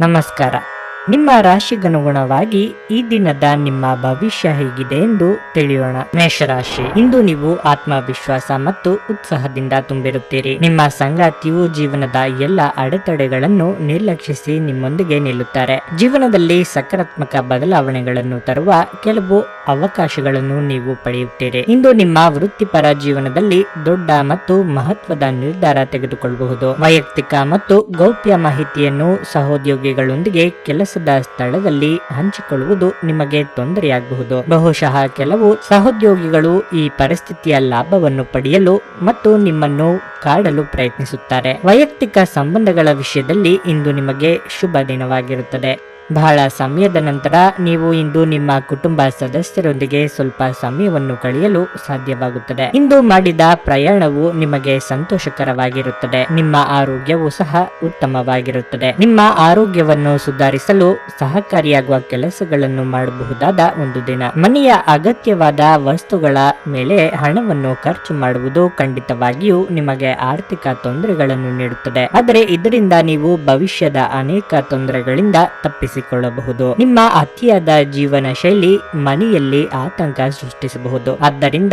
ನಮಸ್ಕಾರ. ನಿಮ್ಮ ರಾಶಿಗನುಗುಣವಾಗಿ ಈ ದಿನದ ನಿಮ್ಮ ಭವಿಷ್ಯ ಹೇಗಿದೆ ಎಂದು ತಿಳಿಯೋಣ. ಮೇಷರಾಶಿ. ಇಂದು ನೀವು ಆತ್ಮವಿಶ್ವಾಸ ಮತ್ತು ಉತ್ಸಾಹದಿಂದ ತುಂಬಿರುತ್ತೀರಿ. ನಿಮ್ಮ ಸಂಗಾತಿಯು ಜೀವನದ ಎಲ್ಲ ಅಡೆತಡೆಗಳನ್ನು ನಿರ್ಲಕ್ಷಿಸಿ ನಿಮ್ಮೊಂದಿಗೆ ನಿಲ್ಲುತ್ತಾರೆ. ಜೀವನದಲ್ಲಿ ಸಕಾರಾತ್ಮಕ ಬದಲಾವಣೆಗಳನ್ನು ತರುವ ಕೆಲವು ಅವಕಾಶಗಳನ್ನು ನೀವು ಪಡೆಯುತ್ತೀರಿ. ಇಂದು ನಿಮ್ಮ ವೃತ್ತಿಪರ ಜೀವನದಲ್ಲಿ ದೊಡ್ಡ ಮತ್ತು ಮಹತ್ವದ ನಿರ್ಧಾರ ತೆಗೆದುಕೊಳ್ಳಬಹುದು. ವೈಯಕ್ತಿಕ ಮತ್ತು ಗೌಪ್ಯ ಮಾಹಿತಿಯನ್ನು ಸಹೋದ್ಯೋಗಿಗಳೊಂದಿಗೆ ಕೆಲಸದ ಸ್ಥಳದಲ್ಲಿ ಹಂಚಿಕೊಳ್ಳುವುದು ನಿಮಗೆ ತೊಂದರೆಯಾಗಬಹುದು. ಬಹುಶಃ ಕೆಲವು ಸಹೋದ್ಯೋಗಿಗಳು ಈ ಪರಿಸ್ಥಿತಿಯ ಲಾಭವನ್ನು ಪಡೆಯಲು ಮತ್ತು ನಿಮ್ಮನ್ನು ಕಾಡಲು ಪ್ರಯತ್ನಿಸುತ್ತಾರೆ. ವೈಯಕ್ತಿಕ ಸಂಬಂಧಗಳ ವಿಷಯದಲ್ಲಿ ಇಂದು ನಿಮಗೆ ಶುಭ ದಿನವಾಗಿರುತ್ತದೆ. ಬಹಳ ಸಮಯದ ನಂತರ ನೀವು ಇಂದು ನಿಮ್ಮ ಕುಟುಂಬ ಸದಸ್ಯರೊಂದಿಗೆ ಸ್ವಲ್ಪ ಸಮಯವನ್ನು ಕಳೆಯಲು ಸಾಧ್ಯವಾಗುತ್ತದೆ. ಇಂದು ಮಾಡಿದ ಪ್ರಯಾಣವು ನಿಮಗೆ ಸಂತೋಷಕರವಾಗಿರುತ್ತದೆ. ನಿಮ್ಮ ಆರೋಗ್ಯವು ಸಹ ಉತ್ತಮವಾಗಿರುತ್ತದೆ. ನಿಮ್ಮ ಆರೋಗ್ಯವನ್ನು ಸುಧಾರಿಸಲು ಸಹಕಾರಿಯಾಗುವ ಕೆಲಸಗಳನ್ನು ಮಾಡಬಹುದಾದ ಒಂದು ದಿನ. ಮನೆಯ ಅಗತ್ಯವಾದ ವಸ್ತುಗಳ ಮೇಲೆ ಹಣವನ್ನು ಖರ್ಚು ಮಾಡುವುದು ಖಂಡಿತವಾಗಿಯೂ ನಿಮಗೆ ಆರ್ಥಿಕ ತೊಂದರೆಗಳನ್ನು ನೀಡುತ್ತದೆ. ಆದರೆ ಇದರಿಂದ ನೀವು ಭವಿಷ್ಯದ ಅನೇಕ ತೊಂದರೆಗಳಿಂದ ತಪ್ಪಿಸಿಕೊಳ್ಳಬಹುದು ನಿಮ್ಮ ಅತಿಯಾದ ಜೀವನ ಶೈಲಿ ಮನೆಯಲ್ಲಿ ಆತಂಕ ಸೃಷ್ಟಿಸಬಹುದು. ಆದ್ದರಿಂದ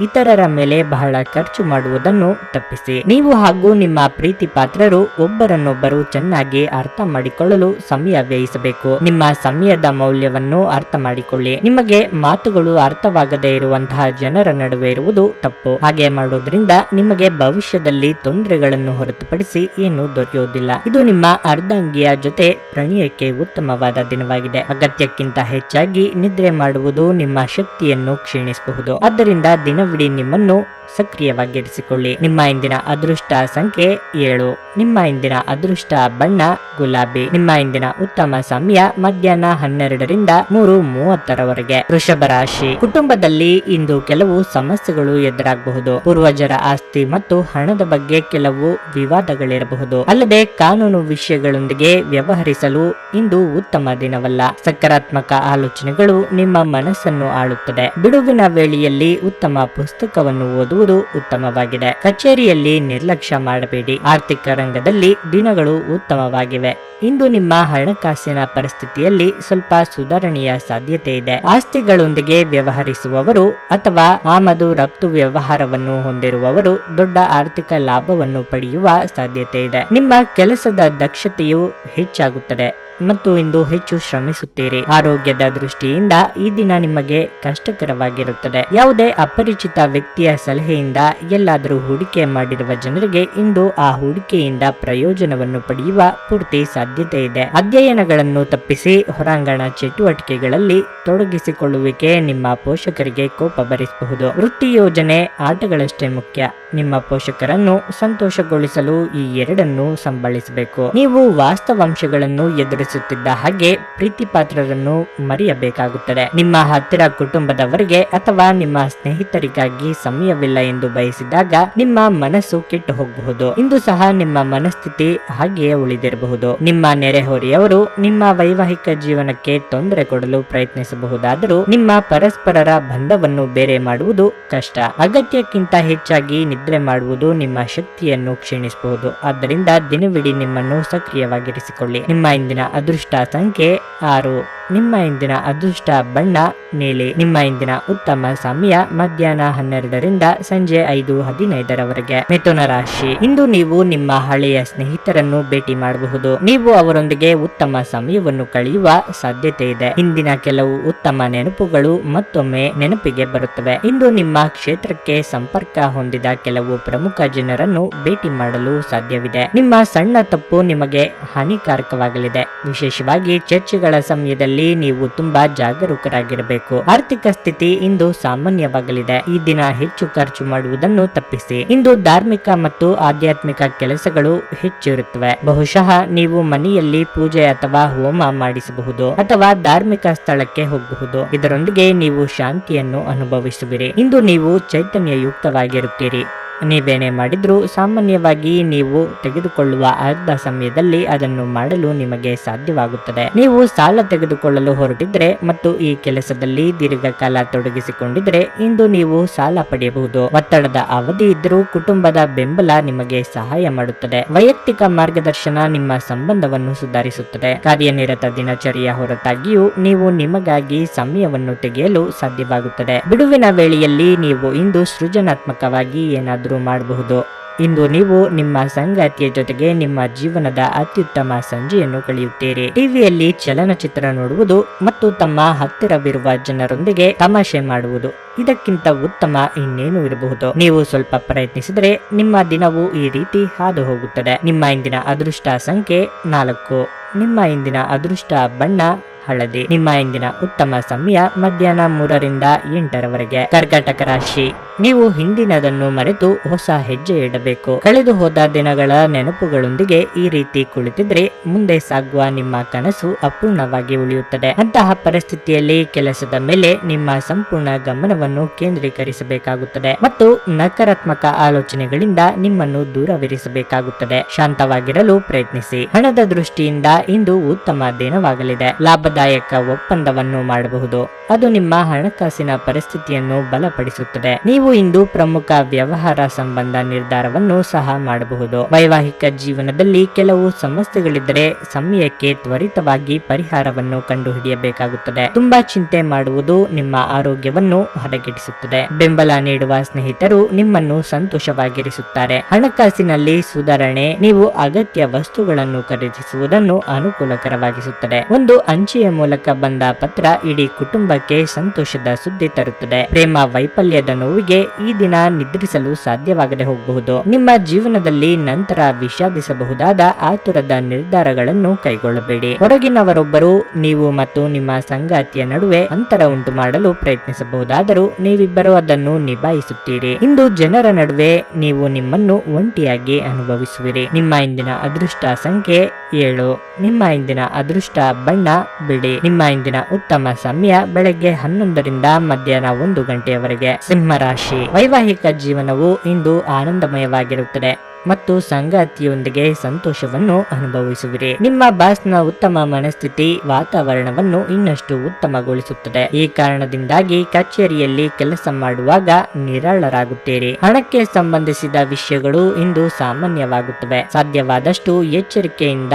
ಇತರರ ಮೇಲೆ ಬಹಳ ಖರ್ಚು ಮಾಡುವುದನ್ನು ತಪ್ಪಿಸಿ. ನೀವು ಹಾಗೂ ನಿಮ್ಮ ಪ್ರೀತಿ ಪಾತ್ರರು ಒಬ್ಬರನ್ನೊಬ್ಬರು ಚೆನ್ನಾಗಿ ಅರ್ಥ ಮಾಡಿಕೊಳ್ಳಲು ಸಮಯ ವ್ಯಯಿಸಬೇಕು. ನಿಮ್ಮ ಸಮಯದ ಮೌಲ್ಯವನ್ನು ಅರ್ಥ ಮಾಡಿಕೊಳ್ಳಿ. ನಿಮಗೆ ಮಾತುಗಳು ಅರ್ಥವಾಗದೇ ಇರುವಂತಹ ಜನರ ನಡುವೆ ಇರುವುದು ತಪ್ಪು. ಹಾಗೆ ಮಾಡುವುದರಿಂದ ನಿಮಗೆ ಭವಿಷ್ಯದಲ್ಲಿ ತೊಂದರೆಗಳನ್ನು ಹೊರತುಪಡಿಸಿ ಏನು ದೊರೆಯುವುದಿಲ್ಲ. ಇದು ನಿಮ್ಮ ಅರ್ಧಾಂಗಿಯ ಜೊತೆ ಪ್ರಣಯಕ್ಕೆ ಉತ್ತಮವಾದ ದಿನವಾಗಿದೆ. ಅಗತ್ಯಕ್ಕಿಂತ ಹೆಚ್ಚಾಗಿ ನಿದ್ರೆ ಮಾಡುವುದು ನಿಮ್ಮ ಶಕ್ತಿಯನ್ನು ಕ್ಷೀಣಿಸಬಹುದು. ಆದ್ದರಿಂದ ದಿನವಿಡೀ ನಿಮ್ಮನ್ನು ಸಕ್ರಿಯವಾಗಿರಿಸಿಕೊಳ್ಳಿ. ನಿಮ್ಮ ಇಂದಿನ ಅದೃಷ್ಟ ಸಂಖ್ಯೆ ಏಳು. ನಿಮ್ಮ ಇಂದಿನ ಅದೃಷ್ಟ ಬಣ್ಣ ಗುಲಾಬಿ. ನಿಮ್ಮ ಇಂದಿನ ಉತ್ತಮ ಸಮಯ ಮಧ್ಯಾಹ್ನ ಹನ್ನೆರಡರಿಂದ ಮೂರು ಮೂವತ್ತರವರೆಗೆ. ವೃಷಭ ರಾಶಿ. ಕುಟುಂಬದಲ್ಲಿ ಇಂದು ಕೆಲವು ಸಮಸ್ಯೆಗಳು ಎದುರಾಗಬಹುದು. ಪೂರ್ವಜರ ಆಸ್ತಿ ಮತ್ತು ಹಣದ ಬಗ್ಗೆ ಕೆಲವು ವಿವಾದಗಳಿರಬಹುದು. ಅಲ್ಲದೆ ಕಾನೂನು ವಿಷಯಗಳೊಂದಿಗೆ ವ್ಯವಹರಿಸಲು ಇಂದು ಉತ್ತಮ ದಿನವಲ್ಲ. ಸಕಾರಾತ್ಮಕ ಆಲೋಚನೆಗಳು ನಿಮ್ಮ ಮನಸ್ಸನ್ನು ಆಳುತ್ತದೆ. ಬಿಡುವಿನ ವೇಳೆಯಲ್ಲಿ ಉತ್ತಮ ಪುಸ್ತಕವನ್ನು ಓದುವುದು ಉತ್ತಮವಾಗಿದೆ. ಕಚೇರಿಯಲ್ಲಿ ನಿರ್ಲಕ್ಷ್ಯ ಮಾಡಬೇಡಿ. ಆರ್ಥಿಕ ರಂಗದಲ್ಲಿ ದಿನಗಳು ಉತ್ತಮವಾಗಿವೆ. ಇಂದು ನಿಮ್ಮ ಹಣಕಾಸಿನ ಪರಿಸ್ಥಿತಿಯಲ್ಲಿ ಸ್ವಲ್ಪ ಸುಧಾರಣೆಯ ಸಾಧ್ಯತೆ ಇದೆ. ಆಸ್ತಿಗಳೊಂದಿಗೆ ವ್ಯವಹರಿಸುವವರು ಅಥವಾ ಆಮದು ರಫ್ತು ವ್ಯವಹಾರವನ್ನು ಹೊಂದಿರುವವರು ದೊಡ್ಡ ಆರ್ಥಿಕ ಲಾಭವನ್ನು ಪಡೆಯುವ ಸಾಧ್ಯತೆ ಇದೆ. ನಿಮ್ಮ ಕೆಲಸದ ದಕ್ಷತೆಯು ಹೆಚ್ಚಾಗುತ್ತದೆ. ಮತ್ತು ಇಂದು ಹೆಚ್ಚು ಶ್ರಮಿಸುತ್ತೀರಿ. ಆರೋಗ್ಯದ ದೃಷ್ಟಿಯಿಂದ ಈ ದಿನ ನಿಮಗೆ ಕಷ್ಟಕರವಾಗಿರುತ್ತದೆ. ಯಾವುದೇ ಅಪರಿಚಿತ ವ್ಯಕ್ತಿಯ ಸಲಹೆಯಿಂದ ಎಲ್ಲಾದರೂ ಹೂಡಿಕೆ ಮಾಡಿರುವ ಜನರಿಗೆ ಇಂದು ಆ ಹೂಡಿಕೆಯಿಂದ ಪ್ರಯೋಜನವನ್ನು ಪಡೆಯುವ ಪೂರ್ತಿ ಸಾಧ್ಯತೆ ಇದೆ. ಅಧ್ಯಯನಗಳನ್ನು ತಪ್ಪಿಸಿ ಹೊರಾಂಗಣ ಚಟುವಟಿಕೆಗಳಲ್ಲಿ ತೊಡಗಿಸಿಕೊಳ್ಳುವಿಕೆ ನಿಮ್ಮ ಪೋಷಕರಿಗೆ ಕೋಪ ಭರಿಸಬಹುದು ವೃತ್ತಿ ಯೋಜನೆ ಆಟಗಳಷ್ಟೇ ಮುಖ್ಯ. ನಿಮ್ಮ ಪೋಷಕರನ್ನು ಸಂತೋಷಗೊಳಿಸಲು ಈ ಎರಡನ್ನು ಸಂಬಳಿಸಬೇಕು. ನೀವು ವಾಸ್ತವಾಂಶಗಳನ್ನು ಎದುರಿಸುತ್ತಿದ್ದ ಹಾಗೆ ಪ್ರೀತಿ ಪಾತ್ರರನ್ನು ಮರೆಯಬೇಕಾಗುತ್ತದೆ. ನಿಮ್ಮ ಹತ್ತಿರ ಕುಟುಂಬದವರಿಗೆ ಅಥವಾ ನಿಮ್ಮ ಸ್ನೇಹಿತರಿಗಾಗಿ ಸಮಯವಿಲ್ಲ ಎಂದು ಬಯಸಿದಾಗ ನಿಮ್ಮ ಮನಸ್ಸು ಕೆಟ್ಟು ಹೋಗಬಹುದು. ಇಂದು ಸಹ ನಿಮ್ಮ ಮನಸ್ಥಿತಿ ಹಾಗೆಯೇ ಉಳಿದಿರಬಹುದು. ನಿಮ್ಮ ನೆರೆಹೊರೆಯವರು ನಿಮ್ಮ ವೈವಾಹಿಕ ಜೀವನಕ್ಕೆ ತೊಂದರೆ ಕೊಡಲು ಪ್ರಯತ್ನಿಸಬಹುದಾದರೂ ನಿಮ್ಮ ಪರಸ್ಪರರ ಬಂಧವನ್ನು ಬೇರೆ ಮಾಡುವುದು ಕಷ್ಟ. ಅಗತ್ಯಕ್ಕಿಂತ ಹೆಚ್ಚಾಗಿ ನಿದ್ರೆ ಮಾಡುವುದು ನಿಮ್ಮ ಶಕ್ತಿಯನ್ನು ಕ್ಷೀಣಿಸಬಹುದು. ಆದ್ದರಿಂದ ದಿನವಿಡೀ ನಿಮ್ಮನ್ನು ಸಕ್ರಿಯವಾಗಿರಿಸಿಕೊಳ್ಳಿ. ನಿಮ್ಮ ಇಂದಿನ ಅದೃಷ್ಟ ಸಂಖ್ಯೆ ಆರು. ನಿಮ್ಮ ಇಂದಿನ ಅದೃಷ್ಟ ಬಣ್ಣ ನೀಲಿ ನಿಮ್ಮ ಇಂದಿನ ಉತ್ತಮ ಸಮಯ ಮಧ್ಯಾಹ್ನ ಹನ್ನೆರಡರಿಂದ ಸಂಜೆ ಐದು ಹದಿನೈದರವರೆಗೆ ಮಿಥುನ ರಾಶಿ. ಇಂದು ನೀವು ನಿಮ್ಮ ಹಳೆಯ ಸ್ನೇಹಿತರನ್ನು ಭೇಟಿ ಮಾಡಬಹುದು. ನೀವು ಅವರೊಂದಿಗೆ ಉತ್ತಮ ಸಮಯವನ್ನು ಕಳೆಯುವ ಸಾಧ್ಯತೆ ಇದೆ. ಇಂದಿನ ಕೆಲವು ಉತ್ತಮ ನೆನಪುಗಳು ಮತ್ತೊಮ್ಮೆ ನೆನಪಿಗೆ ಬರುತ್ತವೆ. ಇಂದು ನಿಮ್ಮ ಕ್ಷೇತ್ರಕ್ಕೆ ಸಂಪರ್ಕ ಹೊಂದಿದ ಕೆಲವು ಪ್ರಮುಖ ಜನರನ್ನು ಭೇಟಿ ಮಾಡಲು ಸಾಧ್ಯವಿದೆ. ನಿಮ್ಮ ಸಣ್ಣ ತಪ್ಪು ನಿಮಗೆ ಹಾನಿಕಾರಕವಾಗಲಿದೆ. ವಿಶೇಷವಾಗಿ ಚರ್ಚೆಗಳ ಸಮಯದಲ್ಲಿ ನೀವು ತುಂಬಾ ಜಾಗರೂಕರಾಗಿರಬೇಕು. ಆರ್ಥಿಕ ಸ್ಥಿತಿ ಇಂದು ಸಾಮಾನ್ಯವಾಗಲಿದೆ. ಈ ದಿನ ಹೆಚ್ಚು ಖರ್ಚು ಮಾಡುವುದನ್ನು ತಪ್ಪಿಸಿ. ಇಂದು ಧಾರ್ಮಿಕ ಮತ್ತು ಆಧ್ಯಾತ್ಮಿಕ ಕೆಲಸಗಳು ಹೆಚ್ಚಿರುತ್ತವೆ. ಬಹುಶಃ ನೀವು ಮನೆಯಲ್ಲಿ ಪೂಜೆ ಅಥವಾ ಹೋಮ ಮಾಡಿಸಬಹುದು ಅಥವಾ ಧಾರ್ಮಿಕ ಸ್ಥಳಕ್ಕೆ ಹೋಗಬಹುದು. ಇದರೊಂದಿಗೆ ನೀವು ಶಾಂತಿಯನ್ನು ಅನುಭವಿಸುವಿರಿ. ಇಂದು ನೀವು ಚೈತನ್ಯಯುಕ್ತವಾಗಿರುತ್ತೀರಿ. ನೀವೇನೇ ಮಾಡಿದ್ರೂ ಸಾಮಾನ್ಯವಾಗಿ ನೀವು ತೆಗೆದುಕೊಳ್ಳುವ ಅರ್ಧ ಸಮಯದಲ್ಲಿ ಅದನ್ನು ಮಾಡಲು ನಿಮಗೆ ಸಾಧ್ಯವಾಗುತ್ತದೆ. ನೀವು ಸಾಲ ತೆಗೆದುಕೊಳ್ಳಲು ಹೊರಟಿದ್ರೆ ಮತ್ತು ಈ ಕೆಲಸದಲ್ಲಿ ದೀರ್ಘಕಾಲ ತೊಡಗಿಸಿಕೊಂಡಿದ್ರೆ ಇಂದು ನೀವು ಸಾಲ ಪಡೆಯಬಹುದು. ಒತ್ತಡದ ಅವಧಿ ಇದ್ದರೂ ಕುಟುಂಬದ ಬೆಂಬಲ ನಿಮಗೆ ಸಹಾಯ ಮಾಡುತ್ತದೆ. ವೈಯಕ್ತಿಕ ಮಾರ್ಗದರ್ಶನ ನಿಮ್ಮ ಸಂಬಂಧವನ್ನು ಸುಧಾರಿಸುತ್ತದೆ. ಕಾರ್ಯನಿರತ ದಿನಚರಿಯ ಹೊರತಾಗಿಯೂ ನೀವು ನಿಮಗಾಗಿ ಸಮಯವನ್ನು ತೆಗೆಯಲು ಸಾಧ್ಯವಾಗುತ್ತದೆ. ಬಿಡುವಿನ ವೇಳೆಯಲ್ಲಿ ನೀವು ಇಂದು ಸೃಜನಾತ್ಮಕವಾಗಿ ಏನಾದರೂ ಮಾಡಬಹುದು. ಇಂದು ನೀವು ನಿಮ್ಮ ಸಂಗಾತಿಯ ಜೊತೆಗೆ ನಿಮ್ಮ ಜೀವನದ ಅತ್ಯುತ್ತಮ ಸಂಜೆಯನ್ನು ಕಳೆಯುತ್ತೀರಿ. ಟಿವಿಯಲ್ಲಿ ಚಲನಚಿತ್ರ ನೋಡುವುದು ಮತ್ತು ತಮ್ಮ ಹತ್ತಿರವಿರುವ ಜನರೊಂದಿಗೆ ತಮಾಷೆ ಮಾಡುವುದು ಇದಕ್ಕಿಂತ ಉತ್ತಮ ಇನ್ನೇನು ಇರಬಹುದು. ನೀವು ಸ್ವಲ್ಪ ಪ್ರಯತ್ನಿಸಿದರೆ ನಿಮ್ಮ ದಿನವು ಈ ರೀತಿ ಹಾದು ಹೋಗುತ್ತದೆ ನಿಮ್ಮ ಇಂದಿನ ಅದೃಷ್ಟ ಸಂಖ್ಯೆ ನಾಲ್ಕು. ನಿಮ್ಮ ಇಂದಿನ ಅದೃಷ್ಟ ಬಣ್ಣ ಹಳದಿ. ನಿಮ್ಮ ಇಂದಿನ ಉತ್ತಮ ಸಮಯ ಮಧ್ಯಾಹ್ನ ಮೂರರಿಂದ ಎಂಟರವರೆಗೆ. ಕರ್ಕಾಟಕ ರಾಶಿ. ನೀವು ಹಿಂದಿನದನ್ನು ಮರೆತು ಹೊಸ ಹೆಜ್ಜೆ ಇಡಬೇಕು. ಕಳೆದು ಹೋದ ದಿನಗಳ ನೆನಪುಗಳೊಂದಿಗೆ ಈ ರೀತಿ ಕುಳಿತಿದ್ರೆ ಮುಂದೆ ಸಾಗುವ ನಿಮ್ಮ ಕನಸು ಅಪೂರ್ಣವಾಗಿ ಉಳಿಯುತ್ತದೆ. ಅಂತಹ ಪರಿಸ್ಥಿತಿಯಲ್ಲಿ ಕೆಲಸದ ಮೇಲೆ ನಿಮ್ಮ ಸಂಪೂರ್ಣ ಗಮನವನ್ನು ಕೇಂದ್ರೀಕರಿಸಬೇಕಾಗುತ್ತದೆ ಮತ್ತು ನಕಾರಾತ್ಮಕ ಆಲೋಚನೆಗಳಿಂದ ನಿಮ್ಮನ್ನು ದೂರವಿರಿಸಬೇಕಾಗುತ್ತದೆ. ಶಾಂತವಾಗಿರಲು ಪ್ರಯತ್ನಿಸಿ. ಹಣದ ದೃಷ್ಟಿಯಿಂದ ಇಂದು ಉತ್ತಮ ದಿನವಾಗಲಿದೆ. ಲಾಭದಾಯಕ ಒಪ್ಪಂದವನ್ನು ಮಾಡಬಹುದು. ಅದು ನಿಮ್ಮ ಹಣಕಾಸಿನ ಪರಿಸ್ಥಿತಿಯನ್ನು ಬಲಪಡಿಸುತ್ತದೆ. ನೀವು ಇಂದು ಪ್ರಮುಖ ವ್ಯವಹಾರ ಸಂಬಂಧ ನಿರ್ಧಾರವನ್ನು ಸಹ ಮಾಡಬಹುದು. ವೈವಾಹಿಕ ಜೀವನದಲ್ಲಿ ಕೆಲವು ಸಮಸ್ಯೆಗಳಿದ್ದರೆ ಸಮಯಕ್ಕೆ ತ್ವರಿತವಾಗಿ ಪರಿಹಾರವನ್ನು ಕಂಡುಹಿಡಿಯಬೇಕಾಗುತ್ತದೆ. ತುಂಬಾ ಚಿಂತೆ ಮಾಡುವುದು ನಿಮ್ಮ ಆರೋಗ್ಯವನ್ನು ಹದಗೆಡಿಸುತ್ತದೆ. ಬೆಂಬಲ ನೀಡುವ ಸ್ನೇಹಿತರು ನಿಮ್ಮನ್ನು ಸಂತೋಷವಾಗಿರಿಸುತ್ತಾರೆ. ಹಣಕಾಸಿನಲ್ಲಿ ಸುಧಾರಣೆ, ನೀವು ಅಗತ್ಯ ವಸ್ತುಗಳನ್ನು ಖರೀದಿಸುವುದನ್ನು ಅನುಕೂಲಕರವಾಗಿಸುತ್ತದೆ. ಒಂದು ಅಂಚೆಯ ಮೂಲಕ ಬಂದ ಪತ್ರ ಇಡೀ ಕುಟುಂಬಕ್ಕೆ ಸಂತೋಷದ ಸುದ್ದಿ ತರುತ್ತದೆ. ಪ್ರೇಮ ವೈಫಲ್ಯದ ನೋವಿಗೆ ಈ ದಿನ ನಿದ್ರಿಸಲು ಸಾಧ್ಯವಾಗದೆ ಹೋಗಬಹುದು. ನಿಮ್ಮ ಜೀವನದಲ್ಲಿ ನಂತರ ವಿಷಾದಿಸಬಹುದಾದ ಆತುರದ ನಿರ್ಧಾರಗಳನ್ನು ಕೈಗೊಳ್ಳಬೇಡಿ. ಹೊರಗಿನವರೊಬ್ಬರು ನೀವು ಮತ್ತು ನಿಮ್ಮ ಸಂಗಾತಿಯ ನಡುವೆ ಅಂತರ ಉಂಟು ಮಾಡಲು ಪ್ರಯತ್ನಿಸಬಹುದಾದರೂ ನೀವಿಬ್ಬರು ಅದನ್ನು ನಿಭಾಯಿಸುತ್ತೀರಿ. ಇಂದು ಜನರ ನಡುವೆ ನೀವು ನಿಮ್ಮನ್ನು ಒಂಟಿಯಾಗಿ ಅನುಭವಿಸುವಿರಿ. ನಿಮ್ಮ ಇಂದಿನ ಅದೃಷ್ಟ ಸಂಖ್ಯೆ ಏಳು. ನಿಮ್ಮ ಇಂದಿನ ಅದೃಷ್ಟ ಬಣ್ಣ ಬಿಳಿ. ನಿಮ್ಮ ಇಂದಿನ ಉತ್ತಮ ಸಮಯ ಬೆಳಗ್ಗೆ ಹನ್ನೊಂದರಿಂದ ಮಧ್ಯಾಹ್ನ ಒಂದು ಗಂಟೆಯವರೆಗೆ. ಸಿಂಹ ರಾಶಿ ವೈವಾಹಿಕ ಜೀವನವು ಇಂದು ಆನಂದಮಯವಾಗಿರುತ್ತದೆ ಮತ್ತು ಸಂಗಾತಿಯೊಂದಿಗೆ ಸಂತೋಷವನ್ನು ಅನುಭವಿಸುವಿರಿ. ನಿಮ್ಮ ಬಾಸ್ನ ಉತ್ತಮ ಮನಸ್ಥಿತಿ ವಾತಾವರಣವನ್ನು ಇನ್ನಷ್ಟು ಉತ್ತಮಗೊಳಿಸುತ್ತದೆ. ಈ ಕಾರಣದಿಂದಾಗಿ ಕಚೇರಿಯಲ್ಲಿ ಕೆಲಸ ಮಾಡುವಾಗ ನಿರಾಳರಾಗುತ್ತೀರಿ. ಹಣಕ್ಕೆ ಸಂಬಂಧಿಸಿದ ವಿಷಯಗಳು ಇಂದು ಸಾಮಾನ್ಯವಾಗುತ್ತವೆ. ಸಾಧ್ಯವಾದಷ್ಟು ಎಚ್ಚರಿಕೆಯಿಂದ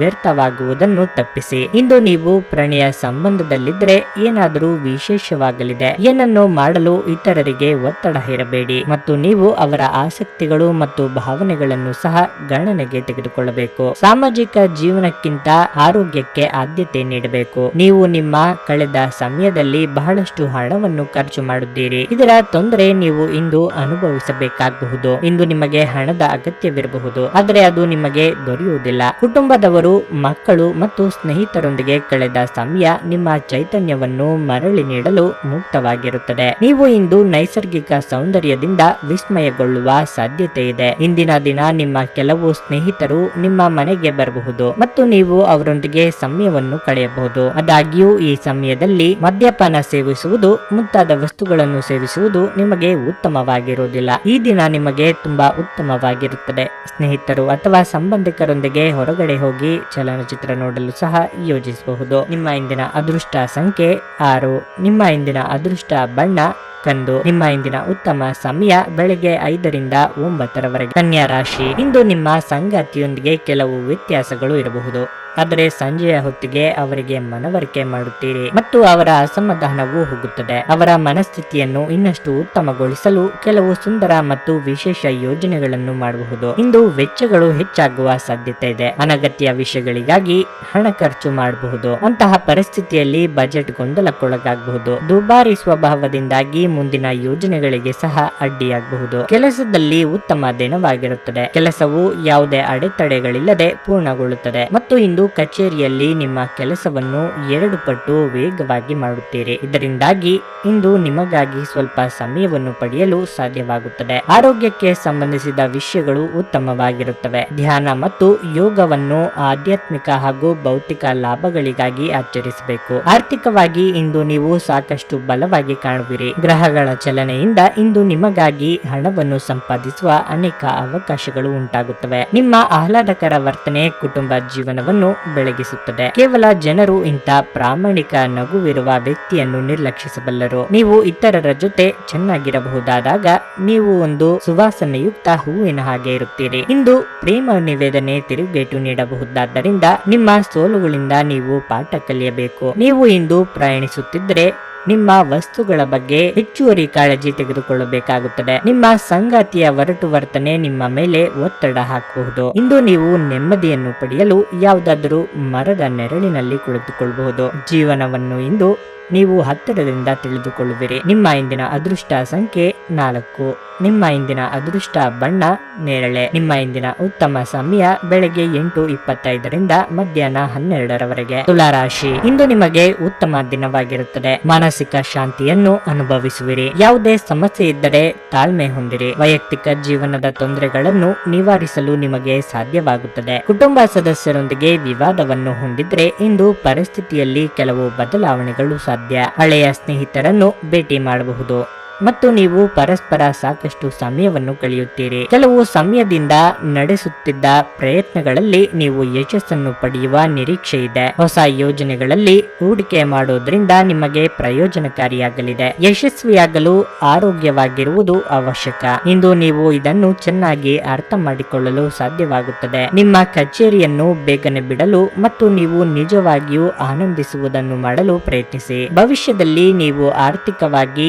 ವ್ಯರ್ಥವಾಗುವುದನ್ನು ತಪ್ಪಿಸಿ. ಇಂದು ನೀವು ಪ್ರಣಯ ಸಂಬಂಧದಲ್ಲಿದ್ದರೆ ಏನಾದರೂ ವಿಶೇಷವಾಗಲಿದೆ, ಏನನ್ನು ಮಾಡಲು ಇತರರಿಗೆ ಒತ್ತಡ ಹೇರಬೇಡಿ ಮತ್ತು ನೀವು ಅವರ ಆಸಕ್ತಿಗಳು ಮತ್ತು ಭಾವನೆಗಳನ್ನು ಸಹ ಗಣನೆಗೆ ತೆಗೆದುಕೊಳ್ಳಬೇಕು. ಸಾಮಾಜಿಕ ಜೀವನಕ್ಕಿಂತ ಆರೋಗ್ಯಕ್ಕೆ ಆದ್ಯತೆ ನೀಡಬೇಕು. ನೀವು ನಿಮ್ಮ ಕಳೆದ ಸಮಯದಲ್ಲಿ ಬಹಳಷ್ಟು ಹಣವನ್ನು ಖರ್ಚು ಮಾಡುತ್ತೀರಿ. ಇದರ ತೊಂದರೆ ನೀವು ಇಂದು ಅನುಭವಿಸಬೇಕಾಗಬಹುದು. ಇಂದು ನಿಮಗೆ ಹಣದ ಅಗತ್ಯವಿರಬಹುದು, ಆದರೆ ಅದು ನಿಮಗೆ ದೊರೆಯುವುದಿಲ್ಲ. ಕುಟುಂಬದವರು ಮಕ್ಕಳು ಮತ್ತು ಸ್ನೇಹಿತರೊಂದಿಗೆ ಕಳೆದ ಸಮಯ ನಿಮ್ಮ ಚೈತನ್ಯವನ್ನು ಮರಳಿ ನೀಡಲು ಮುಕ್ತವಾಗಿರುತ್ತದೆ. ನೀವು ಇಂದು ನೈಸರ್ಗಿಕ ಸೌಂದರ್ಯದಿಂದ ವಿಸ್ಮಯಗೊಳ್ಳುವ ಸಾಧ್ಯತೆ ಇದೆ. ಇಂದಿನ ದಿನ ನಿಮ್ಮ ಕೆಲವು ಸ್ನೇಹಿತರು ನಿಮ್ಮ ಮನೆಗೆ ಬರಬಹುದು ಮತ್ತು ನೀವು ಅವರೊಂದಿಗೆ ಸಮಯವನ್ನು ಕಳೆಯಬಹುದು. ಆದಾಗ್ಯೂ, ಈ ಸಮಯದಲ್ಲಿ ಮದ್ಯಪಾನ ಸೇವಿಸುವುದು, ಮುಂತಾದ ವಸ್ತುಗಳನ್ನು ಸೇವಿಸುವುದು ನಿಮಗೆ ಉತ್ತಮವಾಗಿರುವುದಿಲ್ಲ. ಈ ದಿನ ನಿಮಗೆ ತುಂಬಾ ಉತ್ತಮವಾಗಿರುತ್ತದೆ. ಸ್ನೇಹಿತರು ಅಥವಾ ಸಂಬಂಧಿಕರೊಂದಿಗೆ ಹೊರಗಡೆ ಹೋಗಿ ಚಲನಚಿತ್ರ ನೋಡಲು ಸಹ ಯೋಜಿಸಬಹುದು. ನಿಮ್ಮ ಇಂದಿನ ಅದೃಷ್ಟ ಸಂಖ್ಯೆ ಆರು. ನಿಮ್ಮ ಇಂದಿನ ಅದೃಷ್ಟ ಬಣ್ಣ ಕಂದು. ನಿಮ್ಮ ಇಂದಿನ ಉತ್ತಮ ಸಮಯ ಬೆಳಗ್ಗೆ ಐದರಿಂದ ಒಂಬತ್ತರವರೆಗೆ. ಕನ್ಯಾ ರಾಶಿ. ಇಂದು ನಿಮ್ಮ ಸಂಗಾತಿಯೊಂದಿಗೆ ಕೆಲವು ವ್ಯತ್ಯಾಸಗಳು ಇರಬಹುದು. ಆದರೆ ಸಂಜೆಯ ಹೊತ್ತಿಗೆ ಅವರಿಗೆ ಮನವರಿಕೆ ಮಾಡುತ್ತೀರಿ ಮತ್ತು ಅವರ ಅಸಮಾಧಾನವೂ ಹೋಗುತ್ತದೆ. ಅವರ ಮನಸ್ಥಿತಿಯನ್ನು ಇನ್ನಷ್ಟು ಉತ್ತಮಗೊಳಿಸಲು ಕೆಲವು ಸುಂದರ ಮತ್ತು ವಿಶೇಷ ಯೋಜನೆಗಳನ್ನು ಮಾಡಬಹುದು. ಇಂದು ವೆಚ್ಚಗಳು ಹೆಚ್ಚಾಗುವ ಸಾಧ್ಯತೆ ಇದೆ. ಅನಗತ್ಯ ವಿಷಯಗಳಿಗಾಗಿ ಹಣ ಖರ್ಚು ಮಾಡಬಹುದು. ಅಂತಹ ಪರಿಸ್ಥಿತಿಯಲ್ಲಿ ಬಜೆಟ್ ಗೊಂದಲಕ್ಕೊಳಗಾಗಬಹುದು. ದುಬಾರಿ ಸ್ವಭಾವದಿಂದಾಗಿ ಮುಂದಿನ ಯೋಜನೆಗಳಿಗೆ ಸಹ ಅಡ್ಡಿಯಾಗಬಹುದು. ಕೆಲಸದಲ್ಲಿ ಉತ್ತಮ ದಿನವಾಗಿರುತ್ತದೆ. ಕೆಲಸವು ಯಾವುದೇ ಅಡೆತಡೆಗಳಿಲ್ಲದೆ ಪೂರ್ಣಗೊಳ್ಳುತ್ತದೆ ಮತ್ತು ಇಂದು ಕಚೇರಿಯಲ್ಲಿ ನಿಮ್ಮ ಕೆಲಸವನ್ನು ಎರಡು ಪಟ್ಟು ವೇಗವಾಗಿ ಮಾಡುತ್ತೀರಿ. ಇದರಿಂದಾಗಿ ಇಂದು ನಿಮಗಾಗಿ ಸ್ವಲ್ಪ ಸಮಯವನ್ನು ಪಡೆಯಲು ಸಾಧ್ಯವಾಗುತ್ತದೆ. ಆರೋಗ್ಯಕ್ಕೆ ಸಂಬಂಧಿಸಿದ ವಿಷಯಗಳು ಉತ್ತಮವಾಗಿರುತ್ತವೆ. ಧ್ಯಾನ ಮತ್ತು ಯೋಗವನ್ನು ಆಧ್ಯಾತ್ಮಿಕ ಹಾಗೂ ಭೌತಿಕ ಲಾಭಗಳಿಗಾಗಿ ಆಚರಿಸಬೇಕು. ಆರ್ಥಿಕವಾಗಿ ಇಂದು ನೀವು ಸಾಕಷ್ಟು ಬಲವಾಗಿ ಕಾಣುವಿರಿ. ಗ್ರಹಗಳ ಚಲನೆಯಿಂದ ಇಂದು ನಿಮಗಾಗಿ ಹಣವನ್ನು ಸಂಪಾದಿಸುವ ಅನೇಕ ಅವಕಾಶಗಳು ಉಂಟಾಗುತ್ತವೆ. ನಿಮ್ಮ ಆಹ್ಲಾದಕರ ವರ್ತನೆ ಕುಟುಂಬ ಜೀವನವನ್ನು ಬೆಳಗಿಸುತ್ತದೆ. ಕೇವಲ ಜನರು ಇಂಥ ಪ್ರಾಮಾಣಿಕ ನಗುವಿರುವ ವ್ಯಕ್ತಿಯನ್ನು ನಿರ್ಲಕ್ಷಿಸಬಲ್ಲರು. ನೀವು ಇತರರ ಜೊತೆ ಚೆನ್ನಾಗಿರಬಹುದಾದಾಗ ನೀವು ಒಂದು ಸುವಾಸನೆಯುಕ್ತ ಹೂವಿನ ಹಾಗೆ ಇರುತ್ತೀರಿ. ಇಂದು ಪ್ರೇಮ ನಿವೇದನೆ ತಿರುಗೇಟು ನೀಡಬಹುದಾದ್ದರಿಂದ ನಿಮ್ಮ ಸೋಲುಗಳಿಂದ ನೀವು ಪಾಠ ಕಲಿಯಬೇಕು. ನೀವು ಇಂದು ಪ್ರಯಾಣಿಸುತ್ತಿದ್ದರೆ ನಿಮ್ಮ ವಸ್ತುಗಳ ಬಗ್ಗೆ ಹೆಚ್ಚುವರಿ ಕಾಳಜಿ ತೆಗೆದುಕೊಳ್ಳಬೇಕಾಗುತ್ತದೆ. ನಿಮ್ಮ ಸಂಗಾತಿಯ ಒರಟು ವರ್ತನೆ ನಿಮ್ಮ ಮೇಲೆ ಒತ್ತಡ ಹಾಕಬಹುದು ಇಂದು ನೀವು ನೆಮ್ಮದಿಯನ್ನು ಪಡೆಯಲು ಯಾವುದಾದರೂ ಮರದ ನೆರಳಿನಲ್ಲಿ ಕುಳಿತುಕೊಳ್ಳಬಹುದು. ಜೀವನವನ್ನು ಇಂದು ನೀವು ಹತ್ತಿರದಿಂದ ತಿಳಿದುಕೊಳ್ಳುವಿರಿ. ನಿಮ್ಮ ಇಂದಿನ ಅದೃಷ್ಟ ಸಂಖ್ಯೆ ನಾಲ್ಕು. ನಿಮ್ಮ ಇಂದಿನ ಅದೃಷ್ಟ ಬಣ್ಣ ನೇರಳೆ. ನಿಮ್ಮ ಇಂದಿನ ಉತ್ತಮ ಸಮಯ ಬೆಳಗ್ಗೆ ಎಂಟು ಇಪ್ಪತ್ತೈದರಿಂದ ಮಧ್ಯಾಹ್ನ ಹನ್ನೆರಡರವರೆಗೆ. ತುಲಾರಾಶಿ. ಇಂದು ನಿಮಗೆ ಉತ್ತಮ ದಿನವಾಗಿರುತ್ತದೆ. ಮಾನಸಿಕ ಶಾಂತಿಯನ್ನು ಅನುಭವಿಸುವಿರಿ. ಯಾವುದೇ ಸಮಸ್ಯೆ ಇದ್ದರೆ ತಾಳ್ಮೆ ಹೊಂದಿರಿ. ವೈಯಕ್ತಿಕ ಜೀವನದ ತೊಂದರೆಗಳನ್ನು ನಿವಾರಿಸಲು ನಿಮಗೆ ಸಾಧ್ಯವಾಗುತ್ತದೆ. ಕುಟುಂಬ ಸದಸ್ಯರೊಂದಿಗೆ ವಿವಾದವನ್ನು ಹೊಂದಿದ್ರೆ ಇಂದು ಪರಿಸ್ಥಿತಿಯಲ್ಲಿ ಕೆಲವು ಬದಲಾವಣೆಗಳು ಸಾಧ್ಯ ಹಳೆಯ ಸ್ನೇಹಿತರನ್ನು ಭೇಟಿ ಮಾಡಬಹುದು. ಮತ್ತು ನೀವು ಪರಸ್ಪರ ಸಾಕಷ್ಟು ಸಮಯವನ್ನು ಕಳೆಯುತ್ತೀರಿ. ಕೆಲವು ಸಮಯದಿಂದ ನಡೆಸುತ್ತಿದ್ದ ಪ್ರಯತ್ನಗಳಲ್ಲಿ ನೀವು ಯಶಸ್ಸನ್ನು ಪಡೆಯುವ ನಿರೀಕ್ಷೆ ಇದೆ. ಹೊಸ ಯೋಜನೆಗಳಲ್ಲಿ ಹೂಡಿಕೆ ಮಾಡುವುದರಿಂದ ನಿಮಗೆ ಪ್ರಯೋಜನಕಾರಿಯಾಗಲಿದೆ. ಯಶಸ್ವಿಯಾಗಲು ಆರೋಗ್ಯವಾಗಿರುವುದು ಅವಶ್ಯಕ. ಇಂದು ನೀವು ಇದನ್ನು ಚೆನ್ನಾಗಿ ಅರ್ಥ ಮಾಡಿಕೊಳ್ಳಲು ಸಾಧ್ಯವಾಗುತ್ತದೆ. ನಿಮ್ಮ ಕಚೇರಿಯನ್ನು ಬೇಗನೆ ಬಿಡಲು ಮತ್ತು ನೀವು ನಿಜವಾಗಿಯೂ ಆನಂದಿಸುವುದನ್ನು ಮಾಡಲು ಪ್ರಯತ್ನಿಸಿ. ಭವಿಷ್ಯದಲ್ಲಿ ನೀವು ಆರ್ಥಿಕವಾಗಿ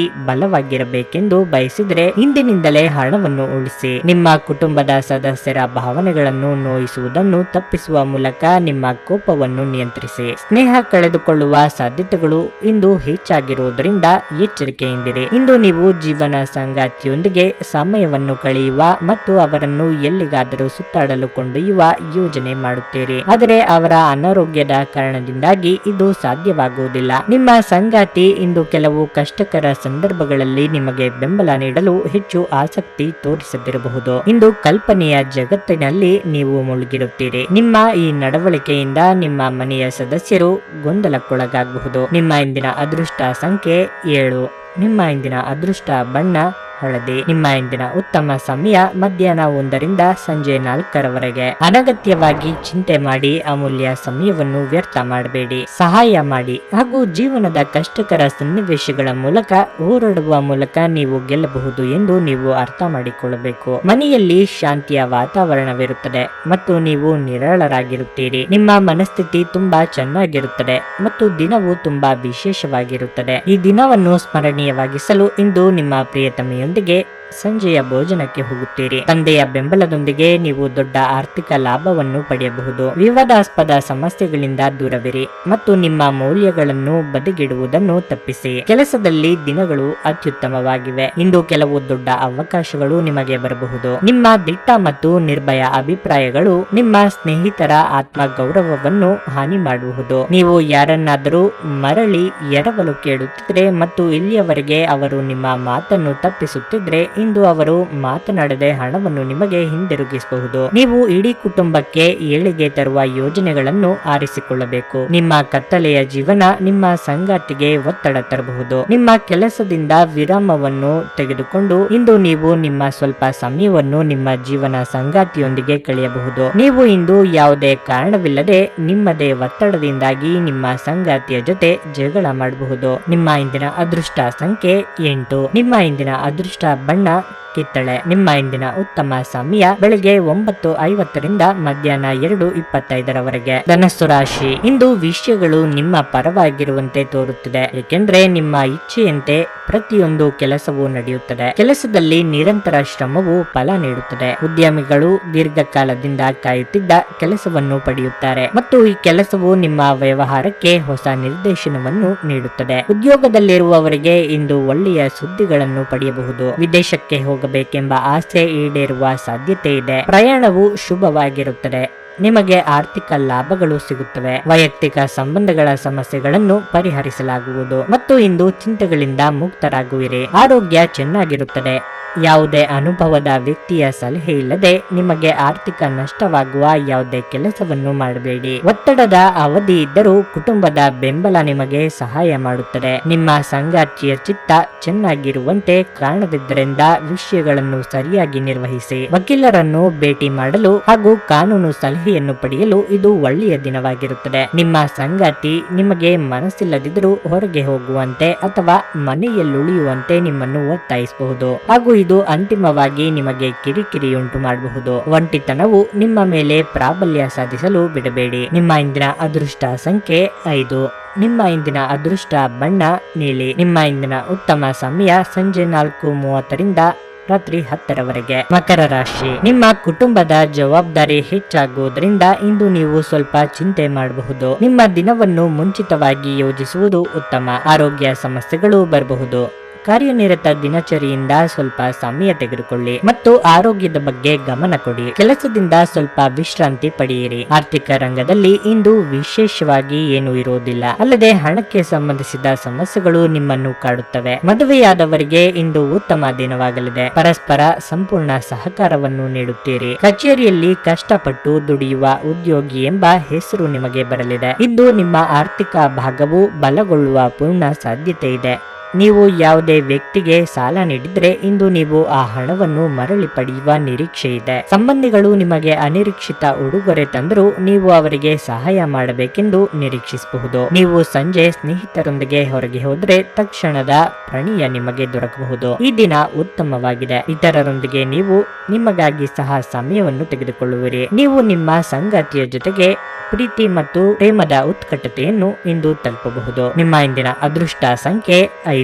ಬಲವಾಗಿರಬೇಕೆಂದು ಬಯಸಿದರೆ ಇಂದಿನಿಂದಲೇ ಹಣವನ್ನು ಉಳಿಸಿ. ನಿಮ್ಮ ಕುಟುಂಬದ ಸದಸ್ಯರ ಭಾವನೆಗಳನ್ನು ನೋಯಿಸುವುದನ್ನು ತಪ್ಪಿಸುವ ಮೂಲಕ ನಿಮ್ಮ ಕೋಪವನ್ನು ನಿಯಂತ್ರಿಸಿ. ಸ್ನೇಹ ಕಳೆದುಕೊಳ್ಳುವ ಸಾಧ್ಯತೆಗಳು ಇಂದು ಹೆಚ್ಚಾಗಿರುವುದರಿಂದ ಎಚ್ಚರಿಕೆಯಿಂದಿರಿ. ಇಂದು ನೀವು ಜೀವನ ಸಂಗಾತಿಯೊಂದಿಗೆ ಸಮಯವನ್ನು ಕಳೆಯುವ ಮತ್ತು ಅವರನ್ನು ಎಲ್ಲಿಗಾದರೂ ಸುತ್ತಾಡಲು ಕೊಂಡೊಯ್ಯುವ ಯೋಜನೆ ಮಾಡುತ್ತೀರಿ. ಆದರೆ ಅವರ ಅನಾರೋಗ್ಯದ ಕಾರಣದಿಂದಾಗಿ ಇದು ಸಾಧ್ಯವಾಗುವುದಿಲ್ಲ. ನಿಮ್ಮ ಸಂಗಾತಿ ಇಂದು ಕೆಲವು ಕಷ್ಟಕರ ಸಂದರ್ಭಗಳಲ್ಲಿ ನಿಮಗೆ ಬೆಂಬಲ ನೀಡಲು ಹೆಚ್ಚು ಆಸಕ್ತಿ ತೋರಿಸದಿರಬಹುದು. ಇಂದು ಕಲ್ಪನೆಯ ಜಗತ್ತಿನಲ್ಲಿ ನೀವು ಮುಳುಗಿರುತ್ತೀರಿ. ನಿಮ್ಮ ಈ ನಡವಳಿಕೆಯಿಂದ ನಿಮ್ಮ ಮನೆಯ ಸದಸ್ಯರು ಗೊಂದಲಕ್ಕೊಳಗಾಗಬಹುದು. ನಿಮ್ಮ ಇಂದಿನ ಅದೃಷ್ಟ ಸಂಖ್ಯೆ ಏಳು. ನಿಮ್ಮ ಇಂದಿನ ಅದೃಷ್ಟ ಬಣ್ಣ ಹಳದಿ ನಿಮ್ಮ ಇಂದಿನ ಉತ್ತಮ ಸಮಯ ಮಧ್ಯಾಹ್ನ ಒಂದರಿಂದ ಸಂಜೆ ನಾಲ್ಕರವರೆಗೆ. ಅನಗತ್ಯವಾಗಿ ಚಿಂತೆ ಮಾಡಿ ಅಮೂಲ್ಯ ಸಮಯವನ್ನು ವ್ಯರ್ಥ ಮಾಡಬೇಡಿ. ಸಹಾಯ ಮಾಡಿ ಹಾಗೂ ಜೀವನದ ಕಷ್ಟಕರ ಸನ್ನಿವೇಶಗಳ ಮೂಲಕ ಹೋರಾಡುವ ಮೂಲಕ ನೀವು ಗೆಲ್ಲಬಹುದು ಎಂದು ನೀವು ಅರ್ಥ ಮಾಡಿಕೊಳ್ಳಬೇಕು. ಮನೆಯಲ್ಲಿ ಶಾಂತಿಯ ವಾತಾವರಣವಿರುತ್ತದೆ ಮತ್ತು ನೀವು ನಿರಳರಾಗಿರುತ್ತೀರಿ. ನಿಮ್ಮ ಮನಸ್ಥಿತಿ ತುಂಬಾ ಚೆನ್ನಾಗಿರುತ್ತದೆ ಮತ್ತು ದಿನವು ತುಂಬಾ ವಿಶೇಷವಾಗಿರುತ್ತದೆ. ಈ ದಿನವನ್ನು ಸ್ಮರಣೀಯವಾಗಿಸಲು ಇಂದು ನಿಮ್ಮ ಪ್ರಿಯತಮೆಯೊಂದಿಗೆ ಸಂಜೆಯ ಭೋಜನಕ್ಕೆ ಹೋಗುತ್ತೀರಿ. ತಂದೆಯ ಬೆಂಬಲದೊಂದಿಗೆ ನೀವು ದೊಡ್ಡ ಆರ್ಥಿಕ ಲಾಭವನ್ನು ಪಡೆಯಬಹುದು. ವಿವಾದಾಸ್ಪದ ಸಮಸ್ಯೆಗಳಿಂದ ದೂರವಿರಿ ಮತ್ತು ನಿಮ್ಮ ಮೌಲ್ಯಗಳನ್ನು ಬದಿಗಿಡುವುದನ್ನು ತಪ್ಪಿಸಿ. ಕೆಲಸದಲ್ಲಿ ದಿನಗಳು ಅತ್ಯುತ್ತಮವಾಗಿವೆ. ಇಂದು ಕೆಲವು ದೊಡ್ಡ ಅವಕಾಶಗಳು ನಿಮಗೆ ಬರಬಹುದು. ನಿಮ್ಮ ದಿಟ್ಟ ಮತ್ತು ನಿರ್ಭಯ ಅಭಿಪ್ರಾಯಗಳು ನಿಮ್ಮ ಸ್ನೇಹಿತರ ಆತ್ಮ ಗೌರವವನ್ನು ಹಾನಿ ಮಾಡಬಹುದು ನೀವು ಯಾರನ್ನಾದರೂ ಮರಳಿ ಎರವಲು ಕೇಳುತ್ತಿದ್ರೆ ಮತ್ತು ಇಲ್ಲಿಯವರೆಗೆ ಅವರು ನಿಮ್ಮ ಮಾತನ್ನು ತಪ್ಪಿಸುತ್ತಿದ್ರೆ ಇಂದು ಅವರು ಮಾತನಾಡದೆ ಹಣವನ್ನು ನಿಮಗೆ ಹಿಂದಿರುಗಿಸಬಹುದು. ನೀವು ಇಡೀ ಕುಟುಂಬಕ್ಕೆ ಏಳಿಗೆ ತರುವ ಯೋಜನೆಗಳನ್ನು ಆರಿಸಿಕೊಳ್ಳಬೇಕು. ನಿಮ್ಮ ಕತ್ತಲೆಯ ಜೀವನ ನಿಮ್ಮ ಸಂಗಾತಿಗೆ ಒತ್ತಡ ತರಬಹುದು. ನಿಮ್ಮ ಕೆಲಸದಿಂದ ವಿರಾಮವನ್ನು ತೆಗೆದುಕೊಂಡು ಇಂದು ನೀವು ನಿಮ್ಮ ಸ್ವಲ್ಪ ಸಮಯವನ್ನು ನಿಮ್ಮ ಜೀವನ ಸಂಗಾತಿಯೊಂದಿಗೆ ಕಳೆಯಬಹುದು. ನೀವು ಇಂದು ಯಾವುದೇ ಕಾರಣವಿಲ್ಲದೆ ನಿಮ್ಮದೇ ಒತ್ತಡದಿಂದಾಗಿ ನಿಮ್ಮ ಸಂಗಾತಿಯ ಜೊತೆ ಜಗಳ ಮಾಡಬಹುದು. ನಿಮ್ಮ ಇಂದಿನ ಅದೃಷ್ಟ ಸಂಖ್ಯೆ ಎಂಟು. ನಿಮ್ಮ ಇಂದಿನ ಅದೃಷ್ಟ ಬಣ್ಣ that. ಕಿತ್ತಳೆ. ನಿಮ್ಮ ಇಂದಿನ ಉತ್ತಮ ಸಮಯ ಬೆಳಿಗ್ಗೆ ಒಂಬತ್ತು ಐವತ್ತರಿಂದ ಮಧ್ಯಾಹ್ನ ಎರಡು ಇಪ್ಪತ್ತೈದರವರೆಗೆ. ಧನಸ್ಸು ರಾಶಿ. ಇಂದು ವಿಷಯಗಳು ನಿಮ್ಮ ಪರವಾಗಿರುವಂತೆ ತೋರುತ್ತಿದೆ. ಏಕೆಂದ್ರೆ ನಿಮ್ಮ ಇಚ್ಛೆಯಂತೆ ಪ್ರತಿಯೊಂದು ಕೆಲಸವೂ ನಡೆಯುತ್ತದೆ. ಕೆಲಸದಲ್ಲಿ ನಿರಂತರ ಶ್ರಮವು ಫಲ ನೀಡುತ್ತದೆ. ಉದ್ಯಮಿಗಳು ದೀರ್ಘಕಾಲದಿಂದ ಕಾಯುತ್ತಿದ್ದ ಕೆಲಸವನ್ನು ಪಡೆಯುತ್ತಾರೆ. ಮತ್ತು ಈ ಕೆಲಸವು ನಿಮ್ಮ ವ್ಯವಹಾರಕ್ಕೆ ಹೊಸ ನಿರ್ದೇಶನವನ್ನು ನೀಡುತ್ತದೆ. ಉದ್ಯೋಗದಲ್ಲಿರುವವರಿಗೆ ಇಂದು ಒಳ್ಳೆಯ ಸುದ್ದಿಗಳನ್ನು ಪಡೆಯಬಹುದು. ವಿದೇಶಕ್ಕೆ ಹೋಗಬೇಕೆಂಬ ಆಸೆ ಈಡೇರುವ ಸಾಧ್ಯತೆ ಇದೆ. ಪ್ರಯಾಣವು ಶುಭವಾಗಿರುತ್ತದೆ. ನಿಮಗೆ ಆರ್ಥಿಕ ಲಾಭಗಳು ಸಿಗುತ್ತವೆ. ವೈಯಕ್ತಿಕ ಸಂಬಂಧಗಳ ಸಮಸ್ಯೆಗಳನ್ನು ಪರಿಹರಿಸಲಾಗುವುದು. ಮತ್ತು ಇಂದು ಚಿಂತೆಗಳಿಂದ ಮುಕ್ತರಾಗುವಿರಿ. ಆರೋಗ್ಯ ಚೆನ್ನಾಗಿರುತ್ತದೆ. ಯಾವುದೇ ಅನುಭವದ ವ್ಯಕ್ತಿಯ ಸಲಹೆ ಇಲ್ಲದೆ ನಿಮಗೆ ಆರ್ಥಿಕ ನಷ್ಟವಾಗುವ ಯಾವುದೇ ಕೆಲಸವನ್ನು ಮಾಡಬೇಡಿ. ಒತ್ತಡದ ಅವಧಿ ಇದ್ದರೂ ಕುಟುಂಬದ ಬೆಂಬಲ ನಿಮಗೆ ಸಹಾಯ ಮಾಡುತ್ತದೆ. ನಿಮ್ಮ ಸಂಗಾತಿಯ ಚಿತ್ತ ಚೆನ್ನಾಗಿರುವಂತೆ ಕಾಣದಿದ್ದರಿಂದ ವಿಷಯಗಳನ್ನು ಸರಿಯಾಗಿ ನಿರ್ವಹಿಸಿ. ವಕೀಲರನ್ನು ಭೇಟಿ ಮಾಡಲು ಹಾಗೂ ಕಾನೂನು ಸಲಹೆಯನ್ನು ಪಡೆಯಲು ಇದು ಒಳ್ಳೆಯ ದಿನವಾಗಿರುತ್ತದೆ. ನಿಮ್ಮ ಸಂಗಾತಿ ನಿಮಗೆ ಮನಸ್ಸಿಲ್ಲದಿದ್ದರೂ ಹೊರಗೆ ಹೋಗುವಂತೆ ಅಥವಾ ಮನೆಯಲ್ಲುಳಿಯುವಂತೆ ನಿಮ್ಮನ್ನು ಒತ್ತಾಯಿಸಬಹುದು. ಹಾಗೂ ಇದು ಅಂತಿಮವಾಗಿ ನಿಮಗೆ ಕಿರಿಕಿರಿಯುಂಟು ಮಾಡಬಹುದು. ಒಂಟಿತನವು ನಿಮ್ಮ ಮೇಲೆ ಪ್ರಾಬಲ್ಯ ಸಾಧಿಸಲು ಬಿಡಬೇಡಿ. ನಿಮ್ಮ ಇಂದಿನ ಅದೃಷ್ಟ ಸಂಖ್ಯೆ ಐದು. ನಿಮ್ಮ ಇಂದಿನ ಅದೃಷ್ಟ ಬಣ್ಣ ನೀಲಿ. ನಿಮ್ಮ ಇಂದಿನ ಉತ್ತಮ ಸಮಯ ಸಂಜೆ ನಾಲ್ಕು ಮೂವತ್ತರಿಂದ ರಾತ್ರಿ ಹತ್ತರವರೆಗೆ. ಮಕರ ರಾಶಿ. ನಿಮ್ಮ ಕುಟುಂಬದ ಜವಾಬ್ದಾರಿ ಹೆಚ್ಚಾಗುವುದರಿಂದ ಇಂದು ನೀವು ಸ್ವಲ್ಪ ಚಿಂತೆ ಮಾಡಬಹುದು. ನಿಮ್ಮ ದಿನವನ್ನು ಮುಂಚಿತವಾಗಿ ಯೋಜಿಸುವುದು ಉತ್ತಮ. ಆರೋಗ್ಯ ಸಮಸ್ಯೆಗಳು ಬರಬಹುದು. ಕಾರ್ಯನಿರತ ದಿನಚರಿಯಿಂದ ಸ್ವಲ್ಪ ಸಮಯ ತೆಗೆದುಕೊಳ್ಳಿ ಮತ್ತು ಆರೋಗ್ಯದ ಬಗ್ಗೆ ಗಮನ ಕೊಡಿ. ಕೆಲಸದಿಂದ ಸ್ವಲ್ಪ ವಿಶ್ರಾಂತಿ ಪಡೆಯಿರಿ. ಆರ್ಥಿಕ ರಂಗದಲ್ಲಿ ಇಂದು ವಿಶೇಷವಾಗಿ ಏನು ಇರುವುದಿಲ್ಲ. ಅಲ್ಲದೆ ಹಣಕ್ಕೆ ಸಂಬಂಧಿಸಿದ ಸಮಸ್ಯೆಗಳು ನಿಮ್ಮನ್ನು ಕಾಡುತ್ತವೆ. ಮದುವೆಯಾದವರಿಗೆ ಇಂದು ಉತ್ತಮ ದಿನವಾಗಲಿದೆ. ಪರಸ್ಪರ ಸಂಪೂರ್ಣ ಸಹಕಾರವನ್ನು ನೀಡುತ್ತೀರಿ. ಕಚೇರಿಯಲ್ಲಿ ಕಷ್ಟಪಟ್ಟು ದುಡಿಯುವ ಉದ್ಯೋಗಿ ಎಂಬ ಹೆಸರು ನಿಮಗೆ ಬರಲಿದೆ. ಇಂದು ನಿಮ್ಮ ಆರ್ಥಿಕ ಭಾಗವು ಬಲಗೊಳ್ಳುವ ಪೂರ್ಣ ಸಾಧ್ಯತೆ ಇದೆ. ನೀವು ಯಾವುದೇ ವ್ಯಕ್ತಿಗೆ ಸಾಲ ನೀಡಿದ್ರೆ ಇಂದು ನೀವು ಆ ಹಣವನ್ನು ಮರಳಿ ಪಡೆಯುವ ನಿರೀಕ್ಷೆ ಇದೆ. ಸಂಬಂಧಿಗಳು ನಿಮಗೆ ಅನಿರೀಕ್ಷಿತ ಉಡುಗೊರೆ ತಂದರೂ ನೀವು ಅವರಿಗೆ ಸಹಾಯ ಮಾಡಬೇಕೆಂದು ನಿರೀಕ್ಷಿಸಬಹುದು. ನೀವು ಸಂಜೆ ಸ್ನೇಹಿತರೊಂದಿಗೆ ಹೊರಗೆ ಹೋದ್ರೆ ತಕ್ಷಣದ ಪ್ರಣಿಯ ನಿಮಗೆ ದೊರಕಬಹುದು. ಈ ದಿನ ಉತ್ತಮವಾಗಿದೆ. ಇತರರೊಂದಿಗೆ ನೀವು ನಿಮಗಾಗಿ ಸಹ ಸಮಯವನ್ನು ತೆಗೆದುಕೊಳ್ಳುವಿರಿ. ನೀವು ನಿಮ್ಮ ಸಂಗಾತಿಯ ಜೊತೆಗೆ ಪ್ರೀತಿ ಮತ್ತು ಪ್ರೇಮದ ಉತ್ಕಟತೆಯನ್ನು ಇಂದು ತಲುಪಬಹುದು. ನಿಮ್ಮ ಇಂದಿನ ಅದೃಷ್ಟ ಸಂಖ್ಯೆ ಐದು.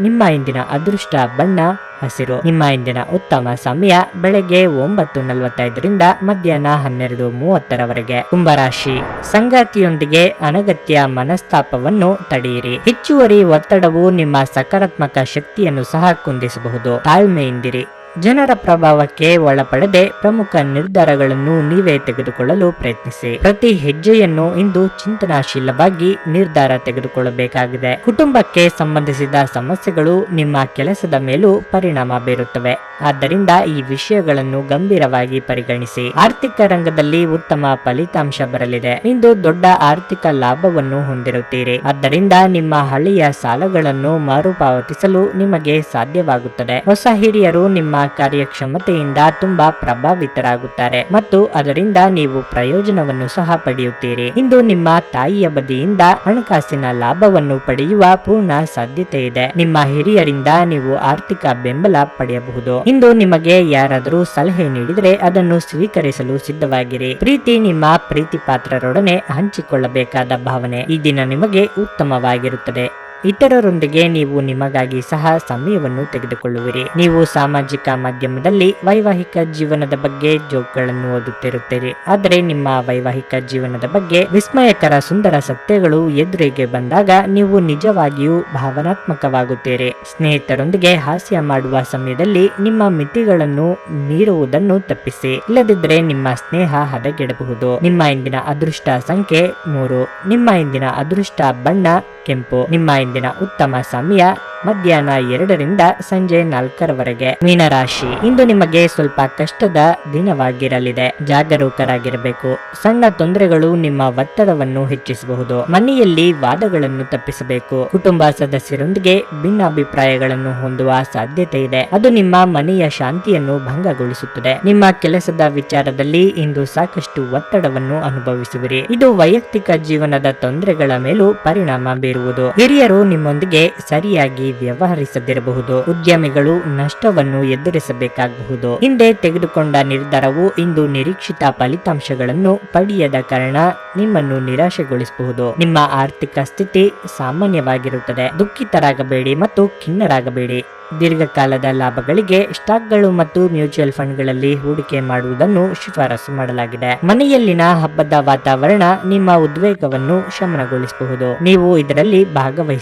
ನಿಮ್ಮ ಇಂದಿನ ಅದೃಷ್ಟ ಬಣ್ಣ, ಹಸಿರು. ನಿಮ್ಮ ಇಂದಿನ ಉತ್ತಮ ಸಮಯ ಬೆಳಗ್ಗೆ ಒಂಬತ್ತು ನಲವತ್ತೈದರಿಂದ ಮಧ್ಯಾಹ್ನ ಹನ್ನೆರಡು ಮೂವತ್ತರವರೆಗೆ. ಕುಂಭರಾಶಿ. ಸಂಗಾತಿಯೊಂದಿಗೆ ಅನಗತ್ಯ ಮನಸ್ತಾಪವನ್ನು ತಡೆಯಿರಿ. ಹೆಚ್ಚುವರಿ ಒತ್ತಡವು ನಿಮ್ಮ ಸಕಾರಾತ್ಮಕ ಶಕ್ತಿಯನ್ನು ಸಹ ಕುಂದಿಸಬಹುದು. ತಾಳ್ಮೆಯಿಂದಿರಿ. ಜನರ ಪ್ರಭಾವಕ್ಕೆ ಒಳಪಡದೆ ಪ್ರಮುಖ ನಿರ್ಧಾರಗಳನ್ನು ನೀವೇ ತೆಗೆದುಕೊಳ್ಳಲು ಪ್ರಯತ್ನಿಸಿ. ಪ್ರತಿ ಹೆಜ್ಜೆಯನ್ನು ಇಂದು ಚಿಂತನಾಶೀಲವಾಗಿ ನಿರ್ಧಾರ ತೆಗೆದುಕೊಳ್ಳಬೇಕಾಗಿದೆ. ಕುಟುಂಬಕ್ಕೆ ಸಂಬಂಧಿಸಿದ ಸಮಸ್ಯೆಗಳು ನಿಮ್ಮ ಕೆಲಸದ ಮೇಲೂ ಪರಿಣಾಮ ಬೀರುತ್ತವೆ. ಆದ್ದರಿಂದ ಈ ವಿಷಯಗಳನ್ನು ಗಂಭೀರವಾಗಿ ಪರಿಗಣಿಸಿ. ಆರ್ಥಿಕ ರಂಗದಲ್ಲಿ ಉತ್ತಮ ಫಲಿತಾಂಶ ಬರಲಿದೆ. ಇಂದು ದೊಡ್ಡ ಆರ್ಥಿಕ ಲಾಭವನ್ನು ಹೊಂದಿರುತ್ತೀರಿ. ಆದ್ದರಿಂದ ನಿಮ್ಮ ಹಳೆಯ ಸಾಲಗಳನ್ನು ಮರುಪಾವತಿಸಲು ನಿಮಗೆ ಸಾಧ್ಯವಾಗುತ್ತದೆ. ಹೊಸ ಹಿರಿಯರು ನಿಮ್ಮ ಕಾರ್ಯಕ್ಷಮತೆಯಿಂದ ತುಂಬಾ ಪ್ರಭಾವಿತರಾಗುತ್ತಾರೆ ಮತ್ತು ಅದರಿಂದ ನೀವು ಪ್ರಯೋಜನವನ್ನು ಸಹ ಪಡೆಯುತ್ತೀರಿ. ಇಂದು ನಿಮ್ಮ ತಾಯಿಯ ಬದಿಯಿಂದ ಹಣಕಾಸಿನ ಲಾಭವನ್ನು ಪಡೆಯುವ ಪೂರ್ಣ ಸಾಧ್ಯತೆ ಇದೆ. ನಿಮ್ಮ ಹಿರಿಯರಿಂದ ನೀವು ಆರ್ಥಿಕ ಬೆಂಬಲ ಪಡೆಯಬಹುದು. ಇಂದು ನಿಮಗೆ ಯಾರಾದರೂ ಸಲಹೆ ನೀಡಿದರೆ ಅದನ್ನು ಸ್ವೀಕರಿಸಲು ಸಿದ್ಧವಾಗಿರಿ. ಪ್ರೀತಿ ನಿಮ್ಮ ಪ್ರೀತಿ ಪಾತ್ರರೊಡನೆ ಹಂಚಿಕೊಳ್ಳಬೇಕಾದ ಭಾವನೆ ಈ ದಿನ ನಿಮಗೆ ಉತ್ತಮವಾಗಿರುತ್ತದೆ. ಇತರರೊಂದಿಗೆ ನೀವು ನಿಮಗಾಗಿ ಸಹ ಸಮಯವನ್ನು ತೆಗೆದುಕೊಳ್ಳುವಿರಿ. ನೀವು ಸಾಮಾಜಿಕ ಮಾಧ್ಯಮದಲ್ಲಿ ವೈವಾಹಿಕ ಜೀವನದ ಬಗ್ಗೆ ಜೋಕ್ಗಳನ್ನು ಓದುತ್ತಿರುತ್ತೀರಿ. ಆದರೆ ನಿಮ್ಮ ವೈವಾಹಿಕ ಜೀವನದ ಬಗ್ಗೆ ವಿಸ್ಮಯಕರ ಸುಂದರ ಸತ್ಯಗಳು ಎದುರಿಗೆ ಬಂದಾಗ ನೀವು ನಿಜವಾಗಿಯೂ ಭಾವನಾತ್ಮಕವಾಗುತ್ತೀರಿ. ಸ್ನೇಹಿತರೊಂದಿಗೆ ಹಾಸ್ಯ ಮಾಡುವ ಸಮಯದಲ್ಲಿ ನಿಮ್ಮ ಮಿತಿಗಳನ್ನು ಮೀರುವುದನ್ನು ತಪ್ಪಿಸಿ. ಇಲ್ಲದಿದ್ದರೆ ನಿಮ್ಮ ಸ್ನೇಹ ಹದಗೆಡಬಹುದು. ನಿಮ್ಮ ಇಂದಿನ ಅದೃಷ್ಟ ಸಂಖ್ಯೆ ಮೂರು. ನಿಮ್ಮ ಇಂದಿನ ಅದೃಷ್ಟ ಬಣ್ಣ ಕೆಂಪು. ನಿಮ್ಮ ಇಂದಿನ ಉತ್ತಮ ಸಮಯ, ಮಧ್ಯಾಹ್ನ ಎರಡರಿಂದ ಸಂಜೆ ನಾಲ್ಕರವರೆಗೆ. ಮೀನರಾಶಿ, ಇಂದು ನಿಮಗೆ ಸ್ವಲ್ಪ ಕಷ್ಟದ ದಿನವಾಗಿರಲಿದೆ. ಜಾಗರೂಕರಾಗಿರಬೇಕು. ಸಣ್ಣ ತೊಂದರೆಗಳು ನಿಮ್ಮ ಒತ್ತಡವನ್ನು ಹೆಚ್ಚಿಸಬಹುದು. ಮನೆಯಲ್ಲಿ ವಾದಗಳನ್ನು ತಪ್ಪಿಸಬೇಕು. ಕುಟುಂಬ ಸದಸ್ಯರೊಂದಿಗೆ ಭಿನ್ನಾಭಿಪ್ರಾಯಗಳನ್ನು ಹೊಂದುವ ಸಾಧ್ಯತೆ ಇದೆ. ಅದು ನಿಮ್ಮ ಮನೆಯ ಶಾಂತಿಯನ್ನು ಭಂಗಗೊಳಿಸುತ್ತದೆ. ನಿಮ್ಮ ಕೆಲಸದ ವಿಚಾರದಲ್ಲಿ ಇಂದು ಸಾಕಷ್ಟು ಒತ್ತಡವನ್ನು ಅನುಭವಿಸುವಿರಿ. ಇದು ವೈಯಕ್ತಿಕ ಜೀವನದ ತೊಂದರೆಗಳ ಮೇಲೂ ಪರಿಣಾಮ ಬೀರುವುದು. ಹಿರಿಯರು ನಿಮ್ಮೊಂದಿಗೆ ಸರಿಯಾಗಿ ವ್ಯವಹರಿಸದಿರಬಹುದು. ಉದ್ಯಮಿಗಳು ನಷ್ಟವನ್ನು ಎದುರಿಸಬೇಕಾಗಬಹುದು. ಹಿಂದೆ ತೆಗೆದುಕೊಂಡ ನಿರ್ಧಾರವು ಇಂದು ನಿರೀಕ್ಷಿತ ಫಲಿತಾಂಶಗಳನ್ನು ಪಡೆಯದ ಕಾರಣ ನಿಮ್ಮನ್ನು ನಿರಾಶೆಗೊಳಿಸಬಹುದು. ನಿಮ್ಮ ಆರ್ಥಿಕ ಸ್ಥಿತಿ ಸಾಮಾನ್ಯವಾಗಿರುತ್ತದೆ. ದುಃಖಿತರಾಗಬೇಡಿ ಮತ್ತು ಖಿನ್ನರಾಗಬೇಡಿ. ದೀರ್ಘಕಾಲದ ಲಾಭಗಳಿಗೆ ಸ್ಟಾಕ್ಗಳು ಮತ್ತು ಮ್ಯೂಚುವಲ್ ಫಂಡ್ಗಳಲ್ಲಿ ಹೂಡಿಕೆ ಮಾಡುವುದನ್ನು ಶಿಫಾರಸು ಮಾಡಲಾಗಿದೆ. ಮನೆಯಲ್ಲಿನ ಹಬ್ಬದ ವಾತಾವರಣ ನಿಮ್ಮ ಉದ್ವೇಗವನ್ನು ಶಮನಗೊಳಿಸಬಹುದು. ನೀವು ಇದರಲ್ಲಿ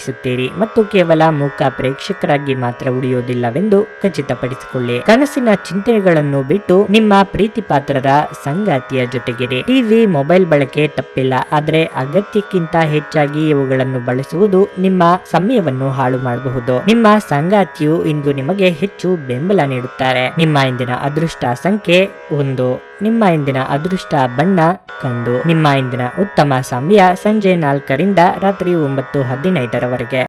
ಭಾಗವಹಿಸುತ್ತೀರಿ ಮತ್ತು ಕೇವಲ ಮೂಕ ಪ್ರೇಕ್ಷಕರಾಗಿ ಮಾತ್ರ ಉಳಿಯುವುದಿಲ್ಲವೆಂದು ಖಚಿತಪಡಿಸಿಕೊಳ್ಳಿ. ಕನಸಿನ ಚಿಂತನೆಗಳನ್ನು ಬಿಟ್ಟು ನಿಮ್ಮ ಪ್ರೀತಿ ಪಾತ್ರದ ಸಂಗಾತಿಯ ಜೊತೆಗಿರಿ. ಟಿವಿ ಮೊಬೈಲ್ ಬಳಕೆ ತಪ್ಪಿಲ್ಲ. ಆದ್ರೆ ಅಗತ್ಯಕ್ಕಿಂತ ಹೆಚ್ಚಾಗಿ ಇವುಗಳನ್ನು ಬಳಸುವುದು ನಿಮ್ಮ ಸಮಯವನ್ನು ಹಾಳು ಮಾಡಬಹುದು. ನಿಮ್ಮ ಸಂಗಾತಿಯು ಇಂದು ನಿಮಗೆ ಹೆಚ್ಚು ಬೆಂಬಲ ನೀಡುತ್ತಾರೆ. ನಿಮ್ಮ ಇಂದಿನ ಅದೃಷ್ಟ ಸಂಖ್ಯೆ ಒಂದು. ನಿಮ್ಮ ಇಂದಿನ ಅದೃಷ್ಟ ಬಣ್ಣ ಕಂದು. ನಿಮ್ಮ ಇಂದಿನ ಉತ್ತಮ ಸಮಯ ಸಂಜೆ ನಾಲ್ಕರಿಂದ ರಾತ್ರಿ ಒಂಬತ್ತು ಹದಿನೈದರವರೆಗೆ. warga